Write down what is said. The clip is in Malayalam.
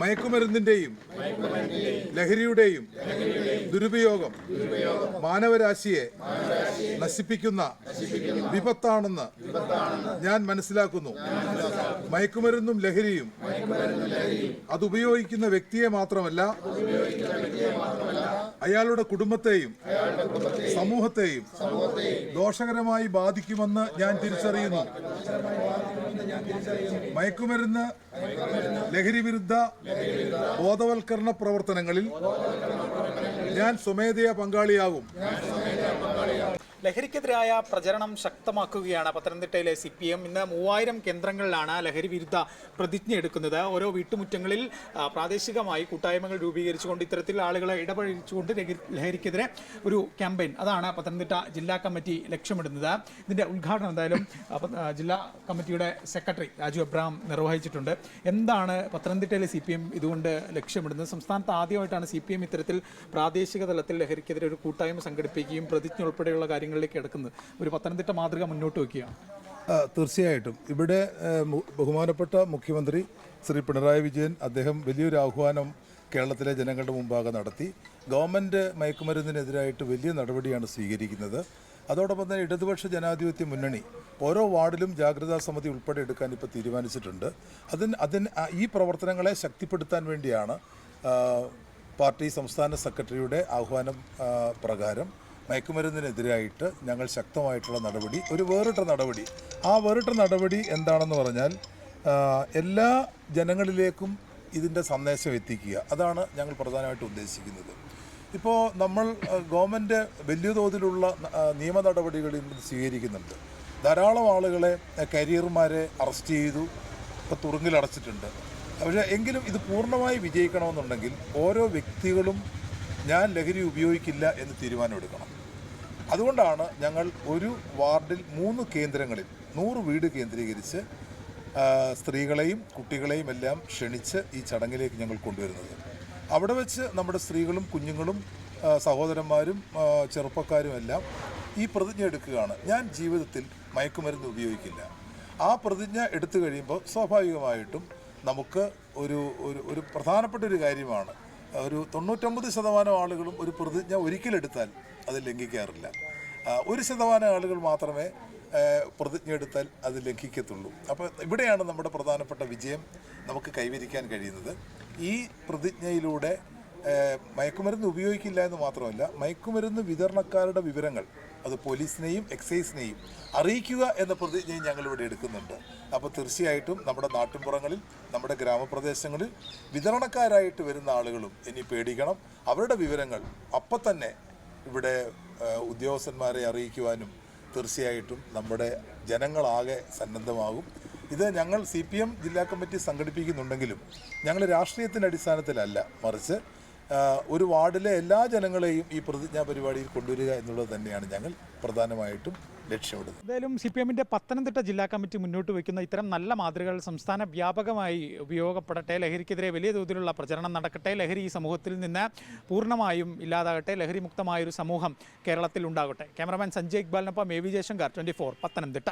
മയക്കുമരുന്നിന്റെയും ലഹരിയുടെയും ദുരുപയോഗം മാനവരാശിയെ നശിപ്പിക്കുന്ന വിപത്താണെന്ന് ഞാൻ മനസ്സിലാക്കുന്നു. മയക്കുമരുന്നും ലഹരിയും അതുപയോഗിക്കുന്ന വ്യക്തിയെ മാത്രമല്ല അയാളുടെ കുടുംബത്തെയും സമൂഹത്തെയും ദോഷകരമായി ബാധിക്കുമെന്ന് ഞാൻ തിരിച്ചറിയുന്നു. മയക്കുമരുന്ന് ലഹരി വിരുദ്ധ ബോധവൽക്കരണ പ്രവർത്തനങ്ങളിൽ ഞാൻ സ്വമേധയാ പങ്കാളിയാകും ലഹരിക്കെതിരായ പ്രചരണം ശക്തമാക്കുകയാണ്. പത്തനംതിട്ടയിലെ സി പി എം ഇന്ന് മൂവായിരം കേന്ദ്രങ്ങളിലാണ് ലഹരി വിരുദ്ധ പ്രതിജ്ഞ എടുക്കുന്നത്. ഓരോ വീട്ടുമുറ്റങ്ങളിൽ പ്രാദേശികമായി കൂട്ടായ്മകൾ രൂപീകരിച്ചുകൊണ്ട് ഇത്തരത്തിൽ ആളുകളെ ഇടപഴകിച്ചുകൊണ്ട് ലഹരി- ലഹരിക്കെതിരെ ഒരു ക്യാമ്പയിൻ. അതാണ് പത്തനംതിട്ട ജില്ലാ കമ്മിറ്റി ലക്ഷ്യമിടുന്നത്. ഇതിന്റെ ഉദ്ഘാടനം എന്തായാലും ജില്ലാ കമ്മിറ്റിയുടെ സെക്രട്ടറി രാജു അബ്രഹാം നിർവഹിച്ചിട്ടുണ്ട്. എന്താണ് പത്തനംതിട്ടയിലെ സി പി എം ഇതുകൊണ്ട് ലക്ഷ്യമിടുന്നത്? സംസ്ഥാനത്ത് ആദ്യമായിട്ടാണ് സി പി എം ഇത്തരത്തിൽ പ്രാദേശിക തലത്തിൽ ലഹരിക്കെതിരെ ഒരു കൂട്ടായ്മ സംഘടിപ്പിക്കുകയും പ്രതിജ്ഞ ഉൾപ്പെടെയുള്ള കാര്യങ്ങളിലേക്ക് കിടക്കുന്നത്. ഒരു പത്തനംതിട്ട മാതൃക മുന്നോട്ട് വയ്ക്കുകയാണ് തീർച്ചയായിട്ടും. ഇവിടെ ബഹുമാനപ്പെട്ട മുഖ്യമന്ത്രി ശ്രീ പിണറായി വിജയൻ അദ്ദേഹം വലിയൊരു ആഹ്വാനം കേരളത്തിലെ ജനങ്ങളുടെ മുമ്പാകെ നടത്തി. ഗവൺമെന്റ് മയക്കുമരുന്നിനെതിരായിട്ട് വലിയ നടപടിയാണ് സ്വീകരിക്കുന്നത്. അതോടൊപ്പം തന്നെ ഇടതുപക്ഷ ജനാധിപത്യ മുന്നണി ഓരോ വാർഡിലും ജാഗ്രതാ സമിതി ഉൾപ്പെടെ എടുക്കാൻ ഇപ്പോൾ തീരുമാനിച്ചിട്ടുണ്ട്. അതിന് അതിന് ഈ പ്രവർത്തനങ്ങളെ ശക്തിപ്പെടുത്താൻ വേണ്ടിയാണ് പാർട്ടി സംസ്ഥാന സെക്രട്ടറിയുടെ ആഹ്വാനം പ്രകാരം. മയക്കുമരുന്നിനെതിരായിട്ട് ഞങ്ങൾ ശക്തമായിട്ടുള്ള നടപടി ഒരു വേറിട്ട നടപടി. ആ വേറിട്ട നടപടി എന്താണെന്ന് പറഞ്ഞാൽ എല്ലാ ജനങ്ങളിലേക്കും ഇതിന്റെ സന്ദേശം എത്തിക്കുക. അതാണ് ഞങ്ങൾ പ്രധാനമായിട്ട് ഉദ്ദേശിക്കുന്നത്. ഇപ്പോൾ നമ്മൾ ഗവൺമെന്റ് വലിയ തോതിലുള്ള നിയമ നടപടികൾ സ്വീകരിക്കുന്നുണ്ട്. ധാരാളം ആളുകളെ കരിയർമാരെ അറസ്റ്റ് ചെയ്തു ഇപ്പോൾ തുറുങ്കിലടച്ചിട്ടുണ്ട്. പക്ഷേ എങ്കിലും ഇത് പൂർണമായി വിജയിക്കണമെന്നുണ്ടെങ്കിൽ ഓരോ വ്യക്തികളും ഞാൻ ലഹരി ഉപയോഗിക്കില്ല എന്ന് തീരുമാനമെടുക്കണം. അതുകൊണ്ടാണ് ഞങ്ങൾ ഒരു വാർഡിൽ മൂന്ന് കേന്ദ്രങ്ങളിൽ നൂറ് വീട് കേന്ദ്രീകരിച്ച് സ്ത്രീകളെയും കുട്ടികളെയും എല്ലാം ക്ഷണിച്ച് ഈ ചടങ്ങിലേക്ക് ഞങ്ങൾ കൊണ്ടുവരുന്നത്. അവിടെ വെച്ച് നമ്മുടെ സ്ത്രീകളും കുഞ്ഞുങ്ങളും സഹോദരന്മാരും ചെറുപ്പക്കാരും എല്ലാം ഈ പ്രതിജ്ഞ എടുക്കുകയാണ്. ഞാൻ ജീവിതത്തിൽ മയക്കുമരുന്ന് ഉപയോഗിക്കില്ല. ആ പ്രതിജ്ഞ എടുത്തു കഴിയുമ്പോൾ സ്വാഭാവികമായിട്ടും നമുക്ക് ഒരു ഒരു പ്രധാനപ്പെട്ട ഒരു കാര്യമാണ്. ഒരു തൊണ്ണൂറ്റൊമ്പത് ശതമാനം ആളുകളും ഒരു പ്രതിജ്ഞ ഒരിക്കലെടുത്താൽ അത് ലംഘിക്കാറില്ല. ഒരു ശതമാനം ആളുകൾ മാത്രമേ പ്രതിജ്ഞ എടുത്താൽ അത് ലംഘിക്കത്തുള്ളൂ. അപ്പോൾ ഇവിടെയാണ് നമ്മുടെ പ്രധാനപ്പെട്ട വിജയം നമുക്ക് കൈവരിക്കാൻ കഴിയുന്നത്. ഈ പ്രതിജ്ഞയിലൂടെ മയക്കുമരുന്ന് ഉപയോഗിക്കില്ല എന്ന് മാത്രമല്ല മയക്കുമരുന്ന് വിതരണക്കാരുടെ വിവരങ്ങൾ അത് പോലീസിനെയും എക്സൈസിനെയും അറിയിക്കുക എന്ന പ്രതിജ്ഞയും ഞങ്ങളിവിടെ എടുക്കുന്നുണ്ട്. അപ്പോൾ തീർച്ചയായിട്ടും നമ്മുടെ നാട്ടിൻപുറങ്ങളിൽ നമ്മുടെ ഗ്രാമപ്രദേശങ്ങളിൽ വിതരണക്കാരായിട്ട് വരുന്ന ആളുകളും ഇനി പേടിക്കണം. അവരുടെ വിവരങ്ങൾ അപ്പം തന്നെ ഇവിടെ ഉദ്യോഗസ്ഥന്മാരെ അറിയിക്കുവാനും തീർച്ചയായിട്ടും നമ്മുടെ ജനങ്ങളാകെ സന്നദ്ധമാകും. ഇത് ഞങ്ങൾ സി പി എം ജില്ലാ കമ്മിറ്റി സംഘടിപ്പിക്കുന്നുണ്ടെങ്കിലും ഞങ്ങൾ രാഷ്ട്രീയത്തിന്റെ അടിസ്ഥാനത്തിലല്ല മറിച്ച് ഒരു വാർഡിലെ എല്ലാ ജനങ്ങളെയും ഈ പ്രതിജ്ഞാ പരിപാടിയിൽ കൊണ്ടുവരിക എന്നുള്ളത് തന്നെയാണ് ഞങ്ങൾ പ്രധാനമായിട്ടും ലക്ഷ്യമിടുന്നത്. എന്തായാലും സി പി പത്തനംതിട്ട ജില്ലാ കമ്മിറ്റി മുന്നോട്ട് വയ്ക്കുന്ന ഇത്തരം നല്ല മാതൃകകൾ സംസ്ഥാന വ്യാപകമായി ഉപയോഗപ്പെടട്ടെ ലഹരിക്കെതിരെ വലിയ തോതിലുള്ള പ്രചരണം നടക്കട്ടെ ലഹരി ഈ സമൂഹത്തിൽ നിന്ന് പൂർണമായും ഇല്ലാതാകട്ടെ ലഹരി മുക്തമായൊരു സമൂഹം കേരളത്തിൽ ഉണ്ടാകട്ടെ. Cameraman Sanjay ഇക്ബാലിനൊപ്പം A V Jayashankar twenty four Pathanamthitta.